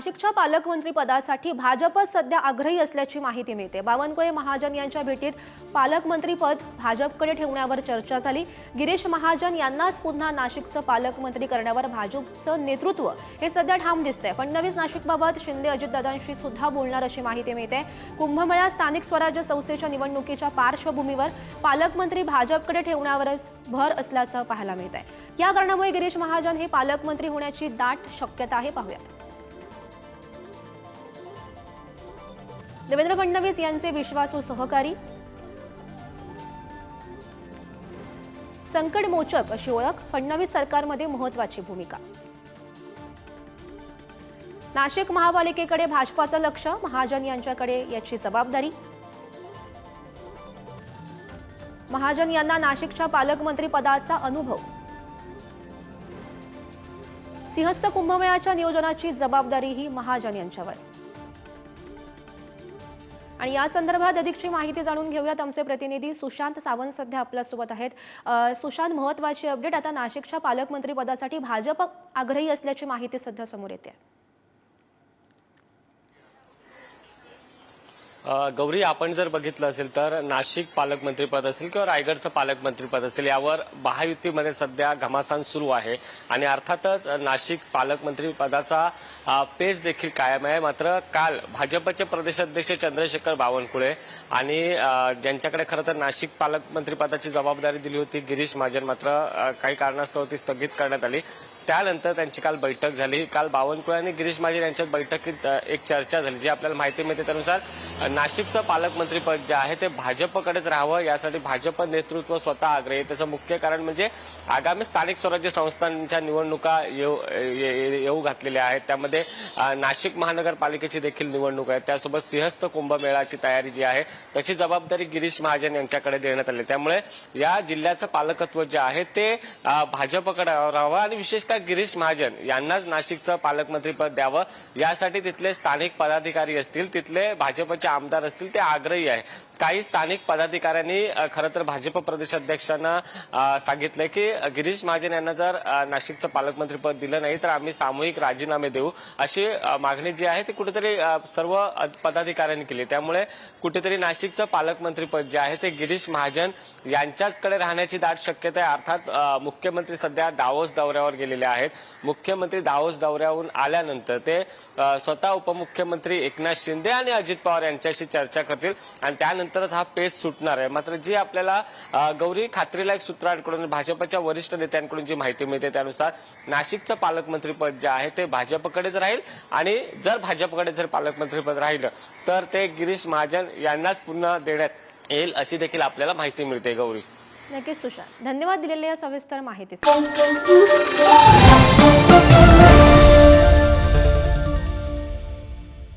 नाशिकच्या पालकमंत्री पदासाठी भाजप सध्या आग्रही असल्याची माहिती मिळते. बावनकुळे महाजन यांच्या भेटीत पालकमंत्री पद भाजपकडे ठेवण्यावर चर्चा झाली. गिरीश महाजन यांनाच पुन्हा नाशिकचं पालकमंत्री करण्यावर भाजपचं नेतृत्व हे सध्या ठाम दिसतंय. फडणवीस नाशिकबाबत शिंदे अजितदादांशी सुद्धा बोलणार अशी माहिती मिळते. कुंभमेळा स्थानिक स्वराज्य संस्थेच्या निवडणुकीच्या पार्श्वभूमीवर पालकमंत्री भाजपकडे ठेवण्यावरच भर असल्याचं पाहायला मिळत आहे या कारणामुळे गिरीश महाजन हे पालकमंत्री होण्याची दाट शक्यता आहे. पाहूयात. देवेंद्र फडणवीस यांचे विश्वासू सहकारी. संकटमोचक अशी ओळख फडणवीस सरकारमध्ये महत्वाची भूमिका. नाशिक महापालिकेकडे भाजपाचं लक्ष महाजन यांच्याकडे याची जबाबदारी. महाजन यांना नाशिकच्या पालकमंत्री पदाचा अनुभव. सिंहस्थ कुंभमेळाच्या नियोजनाची जबाबदारीही महाजन यांच्यावर. आणि या संदर्भात अधिकची माहिती जाणून घेऊयात आमचे प्रतिनिधी सुशांत सावंत सध्या आपल्यासोबत आहेत. सुशांत महत्वाची अपडेट. आता नाशिकच्या पालकमंत्री पदासाठी भाजप आग्रही असल्याची माहिती सध्या समोर येते. गौरी आपण जर बघितलं असेल तर नाशिक पालकमंत्रीपद असेल किंवा रायगडचं पालकमंत्रीपद असेल यावर महायुतीमध्ये सध्या घमासान सुरू आहे. आणि अर्थातच नाशिक पालकमंत्रीपदाचा पेज पेच देखील कायम आहे. मात्र काल भाजपचे प्रदेशाध्यक्ष चंद्रशेखर बावनकुळे आणि ज्यांच्याकडे खरं तर नाशिक पालकमंत्रीपदाची जबाबदारी दिली होती गिरीश महाजन मात्र काही कारणास्तव ती स्थगित करण्यात आली. त्यानंतर त्यांची काल बैठक झाली. काल बावनकुळे आणि गिरीश महाजन यांच्यात बैठकीत एक चर्चा झाली जी आपल्याला माहिती मिळते त्यानुसार नाशिकचं पालकमंत्रीपद जे आहे ते भाजपकडेच राहावं यासाठी भाजप नेतृत्व स्वतः आग्रही त्याचं मुख्य कारण म्हणजे आगामी स्थानिक स्वराज्य संस्थांच्या निवडणुका येऊ ये- ये- येऊ घातलेल्या आहेत. त्यामध्ये नाशिक महानगरपालिकेची देखील निवडणूक आहे त्यासोबत सिंहस्थ कुंभमेळाची तयारी जी आहे त्याची जबाबदारी गिरीश महाजन यांच्याकडे देण्यात आली. त्यामुळे या जिल्ह्याचं पालकत्व जे आहे ते भाजपकडे राहावं आणि विशेषतः गिरीश महाजन यांनाच नाशिकचं पालकमंत्रीपद द्यावं. यासाठी तिथले स्थानिक पदाधिकारी असतील तिथले भाजपच्या आमदार असतील ते आग्रही आहे. काही स्थानिक पदाधिकाऱ्यांनी खरं तर भाजप प्रदेशाध्यक्षांना सांगितलं सांगितलंय की गिरीश महाजन यांना जर नाशिकचं पालकमंत्रीपद दिलं नाही तर आम्ही सामूहिक राजीनामे देऊ. अशी मागणी जी आहे ती कुठेतरी सर्व पदाधिकाऱ्यांनी केली. त्यामुळे कुठेतरी नाशिकचं पालकमंत्रीपद जे आहे ते गिरीश महाजन यांच्याचकडे राहण्याची दाट शक्यता आहे. अर्थात मुख्यमंत्री सध्या दावोस दौऱ्यावर गेलेले आहेत. मुख्यमंत्री दावोस दौऱ्याहून आल्यानंतर ते स्वतः उपमुख्यमंत्री एकनाथ शिंदे आणि अजित पवार यांच्या यांच्याशी चर्चा करतील आणि त्यानंतरच हा पेच सुटणार आहे. मात्र जी आपल्याला गौरी खात्रीलायक सूत्रांकडून भाजपच्या वरिष्ठ नेत्यांकडून जी माहिती मिळते त्यानुसार नाशिकचं पालकमंत्रीपद जे आहे ते भाजपकडेच राहील आणि जर भाजपकडे जर पालकमंत्रीपद राहिलं तर ते गिरीश महाजन यांनाच पुन्हा देण्यात येईल अशी देखील आपल्याला माहिती मिळते गौरी. नक्कीच सुशांत. धन्यवाद दिलेल्या या सविस्तर माहितीसाठी.